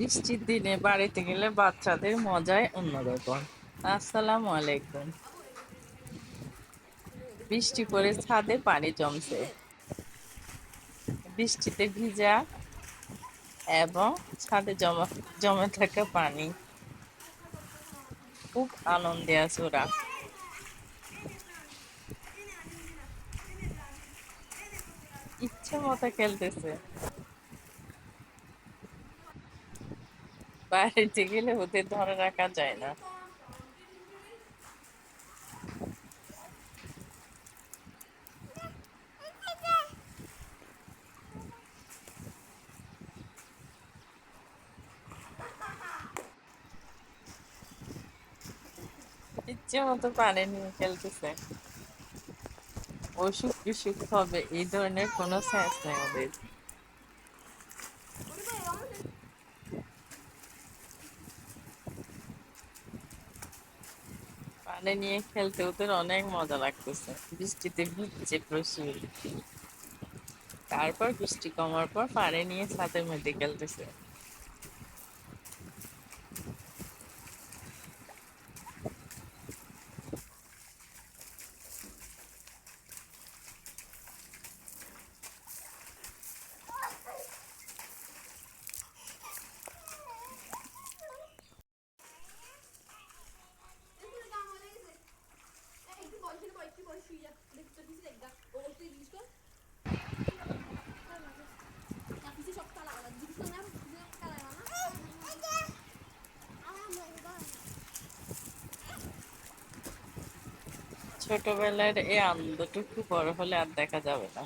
বৃষ্টির দিনে বাড়িতে গেলে বাচ্চাদের মজায় অন্যরকম। আসসালামু আলাইকুম। বৃষ্টি পরে ছাদে পানি জমছে। বৃষ্টিতে ভিজা এবং ছাদে জমা, জমে থাকা পানি। খুব আনন্দে আছে ওরা। ইচ্ছে মতো খেলতেছে। বাড়িতে গেলে ওদের ধরে রাখা যায় না। ইচ্ছে মতো পানি নিয়ে খেলতেছে। অসুখ বিসুখ হবে, এই ধরনের কোনো সেন্স নেই ওদের। পানি নিয়ে খেলতে ওদের অনেক মজা লাগতেছে। বৃষ্টিতে ভিজছে প্রচুর। তারপর বৃষ্টি কমার পর পানি নিয়ে ছাদের মধ্যে খেলতেছে। ছোটবেলার এই আনন্দটুকু বড় হলে আর দেখা যাবে না।